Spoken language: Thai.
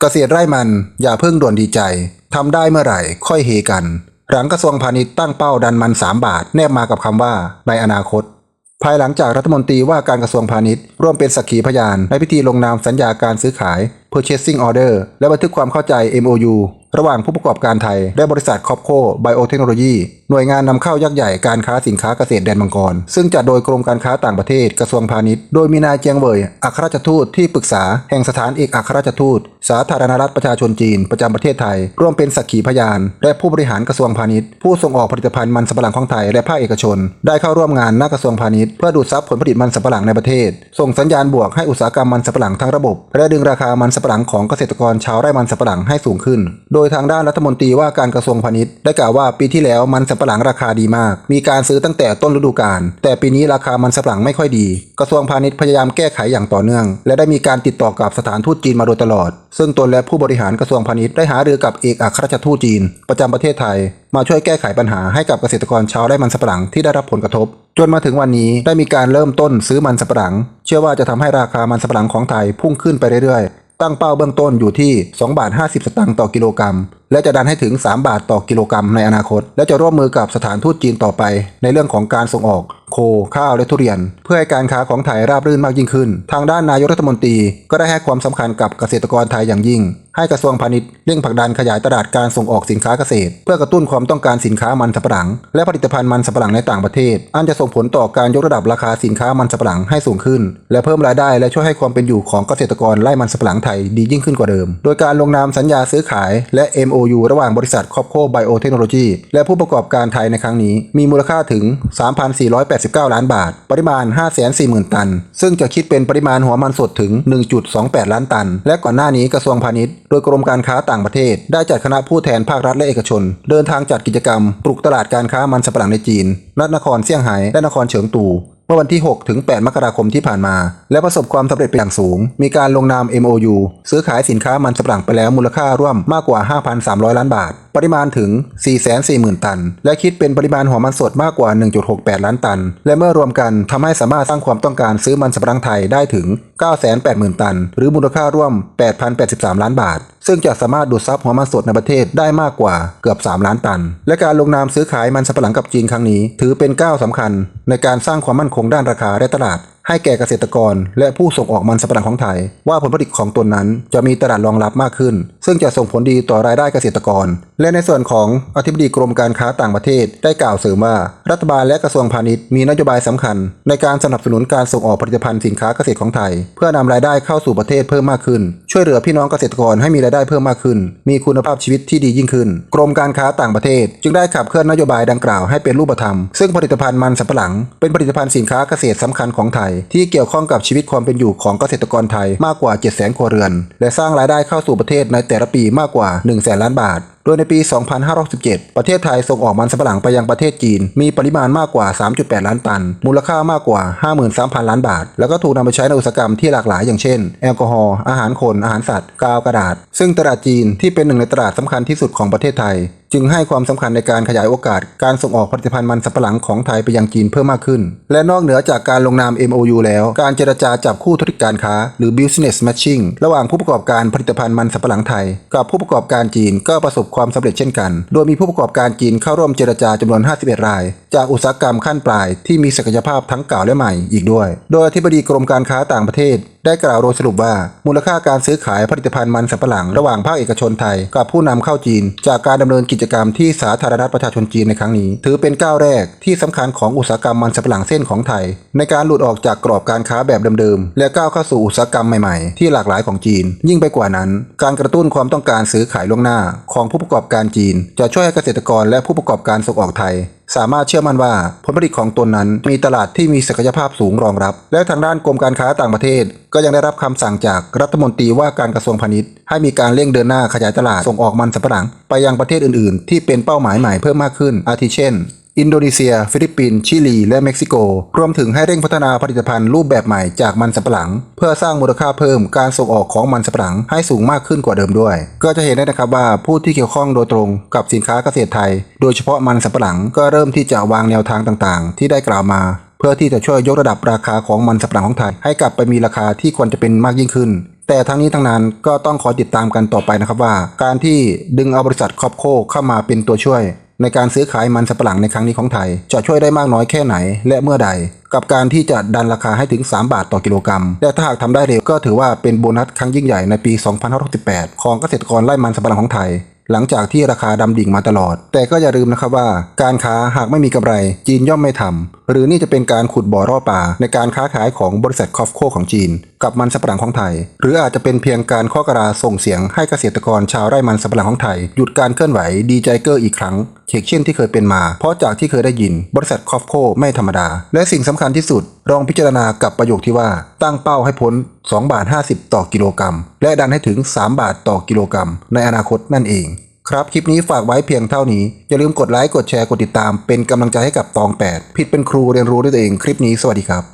เกษตรไร่มันอย่าเพิ่งด่วนดีใจ ทำได้เมื่อไหร่ค่อยเฮกัน หลังกระทรวงพาณิชย์ตั้งเป้าดันมัน 3 บาท แนบมากับคำว่า ในอนาคต ภายหลังจากรัฐมนตรีว่าการกระทรวงพาณิชย์ร่วมเป็นสักขีพยานในพิธีลงนามสัญญาการซื้อขาย Purchasing Order และบันทึกความเข้าใจ MOU ระหว่างผู้ประกอบการไทย และบริษัทคอปโคไบโอเทคโนโลยีหน่วยงานนำเข้ายักษ์ใหญ่การค้าสินค้าเกษตรแดนมังกร ซึ่งจัดโดยกรมการค้าต่างประเทศกระทรวงพาณิชย์ โดยมีนายเจียงเวยอัครราชทูตที่ปรึกษาแห่งสถานเอกอัครราชทูต สาธารณรัฐประชาชนจีนประจำประเทศไทย ร่วมเป็นสักขีพยาน และผู้บริหารกระทรวงพาณิชย์ ผู้ส่งออกผลิตภัณฑ์มันสำปะหลังของไทยและภาคเอกชน ได้เข้าร่วมงานหน้ากระทรวงพาณิชย์เพื่อดูดซับผลผลิตมันสำปะหลังในประเทศ ส่งสัญญาณบวกให้อุตสาหกรรมมันสำปะหลังทั้งระบบ และดึงราคามันสำปะหลังของเกษตรกรชาวไร่มันสำปะหลังให้สูงขึ้น โดยทางด้านรัฐมนตรีว่าการกระทรวงพาณิชย์ได้กล่าวว่าปีที่แล้วมันสำปะหลังราคาดีมาก มีการซื้อตั้งแต่ต้นฤดูกาล แต่ปีนี้ราคามันสำปะหลังไม่ค่อยดี กระทรวงพาณิชย์พยายามแก้ไขอย่างต่อเนื่อง และได้มีการติดต่อกับสถานทูตจีนมาโดยตลอด ซึ่งตนและผู้บริหารกระทรวงพาณิชย์ได้หารือกับเอกอัครราชทูตจีน ประจำประเทศไทย มาช่วยแก้ไขปัญหาให้กับเกษตรกรชาวไร่มันสำปะหลังที่ได้รับผลกระทบจนมาถึงวันนี้ได้มีการเริ่มต้นซื้อมันสำปะหลัง เชื่อว่าจะทำให้ราคามันสำปะหลังของไทยพุ่งขึ้นไปเรื่อยๆ ตั้งเป้าเบื้องต้นอยู่ที่ 2 บาท 50 สตางค์ต่อกิโลกรัม และจะดันให้ถึง 3 บาทต่อกิโลกรัมในอนาคต และจะร่วมมือกับสถานทูตจีนต่อไป ในเรื่องของการส่งออก โค ข้าวและทุเรียน เพื่อให้การค้าของไทยราบรื่นมากยิ่งขึ้น ทางด้านนายกรัฐมนตรี ก็ได้ให้ความสำคัญกับเกษตรกรไทยอย่างยิ่ง ให้กระทรวงพาณิชย์เร่งผลักดันขยายตลาดการส่งออกสินค้าเกษตร เพื่อกระตุ้นความต้องการสินค้ามันสำปะหลัง และผลิตภัณฑ์มันสำปะหลังในต่างประเทศ อันจะส่งผลต่อการยกระดับราคาสินค้ามันสำปะหลังให้สูงขึ้น และเพิ่มรายได้และช่วยให้ความเป็นอยู่ของเกษตรกรไร่มันสำปะหลังไทยดียิ่งขึ้นกว่าเดิม โดยการลงนามสัญญาซื้อขาย และ MOU ระหว่างบริษัทครอปโคไบโอเทคโนโลยีและผู้ประกอบการไทยในครั้งนี้ มีมูลค่าถึง89 ล้านบาท ปริมาณ 540,000 ตัน ซึ่งจะคิดเป็นปริมาณหัวมันสดถึง 1.28 ล้านตัน และก่อนหน้านี้กระทรวงพาณิชย์ โดยกรมการค้าต่างประเทศ ได้จัดคณะผู้แทนภาครัฐและเอกชน เดินทางจัดกิจกรรม ปลุกตลาดการค้ามันสำปะหลังในจีนนัดนครเซี่ยงไฮ้และนครเฉิงตูเมื่อวันที่ 6 ถึง 8 มกราคมที่ผ่านมา และประสบความสำเร็จเป็นอย่างสูง มีการลงนาม MOU ซื้อขายสินค้ามันสำปะหลังไปแล้วมูลค่าร่วมมากกว่า 5,300 ล้านบาท ปริมาณถึง 440,000 ตัน และคิดเป็นปริมาณหัวมันสดมากกว่า 1.68 ล้านตัน และเมื่อรวมกันทำให้สามารถสร้างความต้องการซื้อมันสำปะหลังไทยได้ถึง 980,000 ตัน หรือมูลค่าร่วม 8,083 ล้านบาท ซึ่งจะสามารถดูดซับหัวมันสดในประเทศได้มากกว่าเกือบ 3 ล้านตัน และการลงนามซื้อขายมันสำปะหลังกับจีนครั้งนี้ ถือเป็นก้าวสำคัญ ในการสร้างความมั่นคงด้านราคาและตลาด ให้แก่เกษตรกร และผู้ส่งออกมันสำปะหลังของไทย ว่าผลผลิตของตนนั้นจะมีตลาดรองรับมากขึ้น ซึ่งจะส่งผลดีต่อรายได้เกษตรกร และในส่วนของอธิบดีกรมการค้าต่างประเทศได้กล่าวเสริมว่า รัฐบาลและกระทรวงพาณิชย์มีนโยบายสำคัญ ในการสนับสนุนการส่งออกผลิตภัณฑ์สินค้าเกษตรของไทย เพื่อนำรายได้เข้าสู่ประเทศเพิ่มมากขึ้น ช่วยเหลือพี่น้องเกษตรกรให้มีรายได้เพิ่มมากขึ้น มีคุณภาพชีวิตที่ดียิ่งขึ้น กรมการค้าต่างประเทศ จึงได้ขับเคลื่อนนโยบายดังกล่าวให้เป็นรูปธรรม ซึ่งผลิตภัณฑ์มันสำปะหลัง เป็นผลิตภัณฑ์สินค้าเกษตรสำคัญของไทยที่เกี่ยวข้องกับชีวิตความเป็นอยู่ของเกษตรกรไทยมากกว่า 7 0 0 0 0 0 ครัวเรือน และสร้างรายได้เข้าสู่ประเทศในแต่ละปีมากกว่า 1 0 0 0 0แล้านบาท โดยในปี 2567 ประเทศไทยส่งออกมันสำปะหลังไปยังประเทศจีน มีปริมาณมากกว่า 3.8 ล้านตัน มูลค่ามากกว่า 53,000 ล้านบาท แล้วก็ถูกนำไปใช้ในอุตสาหกรรมที่หลากหลายอย่างเช่น แอลกอฮอล์ อาหารคน อาหารสัตว์ กาวกระดาษ ซึ่งตลาดจีนที่เป็นหนึ่งในตลาดสำคัญที่สุดของประเทศไทย จึงให้ความสำคัญในการขยายโอกาส การส่งออกผลิตภัณฑ์มันสำปะหลังของไทยไปยังจีนเพิ่มมากขึ้น และนอกเหนือจากการลงนาม MOU แล้ว การเจรจาจับคู่ธุรกิจการค้า หรือ business matching ระหว่างผู้ประกอบการผลิตภัณฑ์มันสำปะหลังไทย กับผู้ประกอบการจีนก็ประสบความสำเร็จเช่นกัน โดยมีผู้ประกอบการจีนเข้าร่วมเจรจาจำนวน 51 ราย จากอุตสาหกรรมขั้นปลายที่มีศักยภาพทั้งเก่าและใหม่อีกด้วย โดยอธิบดีกรมการค้าต่างประเทศ ได้กล่าวโดยสรุปว่า มูลค่าการซื้อขายผลิตภัณฑ์มันสำปะหลังระหว่างภาคเอกชนไทย กับผู้นำเข้าจีน จากการดำเนินกิจกรรมที่สาธารณรัฐประชาชนจีนในครั้งนี้ ถือเป็นก้าวแรกที่สำคัญของอุตสาหกรรมมันสำปะหลังเส้นของไทย ในการหลุดออกจากกรอบการค้าแบบเดิมๆและก้าวเข้าสู่อุตสาหกรรมใหม่ๆ ที่หลากหลายของจีน ยิ่งไปกว่านั้น การกระตุ้นความต้องการซื้อขายล่วงหน้า ของผู้ประกอบการจีน จะช่วยให้เกษตรกรและผู้ประกอบการส่งออกไทยสามารถเชื่อมั่นว่าผลผลิตของตนนั้น มีตลาดที่มีศักยภาพสูงรองรับ และทางด้านกรมการค้าต่างประเทศ ก็ยังได้รับคำสั่งจากรัฐมนตรีว่าการกระทรวงพาณิชย์ ให้มีการเร่งเดินหน้าขยายตลาดส่งออกมันสำปะหลัง ไปยังประเทศอื่นๆ ที่เป็นเป้าหมายใหม่เพิ่มมากขึ้น อาทิเช่น อินโดนีเซีย ฟิลิปปินส์ ชิลี และเม็กซิโก รวมถึงให้เร่งพัฒนาผลิตภัณฑ์รูปแบบใหม่จากมันสำปะหลัง เพื่อสร้างมูลค่าเพิ่มการส่งออกของมันสำปะหลังให้สูงมากขึ้นกว่าเดิมด้วย ก็จะเห็นได้นะครับว่าผู้ที่เกี่ยวข้องโดยตรงกับสินค้าเกษตรไทย โดยเฉพาะมันสำปะหลังก็เริ่มที่จะวางแนวทางต่างๆ ที่ได้กล่าวมาเพื่อที่จะช่วยยกระดับราคาของมันสำปะหลังของไทย ให้กลับไปมีราคาที่ควรจะเป็นมากยิ่งขึ้น แต่ทั้งนี้ทั้งนั้นก็ต้องขอติดตามกันต่อไปนะครับว่า การที่ดึงเอาบริษัทคอปโคเข้ามาเป็นตัวช่วย ในการซื้อขายมันสำปะหลังในครั้งนี้ของไทย จะช่วยได้มากน้อยแค่ไหน และเมื่อใด กับการที่จะดันราคาให้ถึง 3 บาทต่อกิโลกรัมและถ้าหากทำได้เร็วก็ถือว่าเป็นโบนัสครั้งยิ่งใหญ่ในปี 2568 ของเกษตรกรไร่มันสำปะหลังของไทยหลังจากที่ราคาดำดิ่งมาตลอด แต่ก็อย่าลืมนะครับว่า การค้าหากไม่มีกำไร จีนย่อมไม่ทำ หรือนี่จะเป็นการขุดบ่อร่อป่า ในการค้าขายของบริษัทคอฟโคของจีน กับมันสำปะหลังของไทย หรืออาจจะเป็นเพียงการข้อกระดาส่งเสียงให้เกษตรกรชาวไร่มันสำปะหลังของไทย หยุดการเคลื่อนไหวดีใจเกอร์อีกครั้งเช่นเช่นที่เคยเป็นมา เพราะจากที่เคยได้ยิน บริษัทคอฟโคไม่ธรรมดา และสิ่งสำคัญที่สุดลองพิจารณากับประโยคที่ว่า ตั้งเป้าให้พ้น2บาท50 ต่อกิโลกรัม และดันให้ถึง 3 บาทต่อกิโลกรัม ในอนาคตนั่นเอง ครับคลิปนี้ฝากไว้เพียงเท่านี้ อย่าลืมกดไลค์กดแชร์กดติดตาม เป็นกำลังใจให้กับตอง 8 ผิดเป็นครูเรียนรู้ด้วยตัวเองคลิปนี้สวัสดีครับ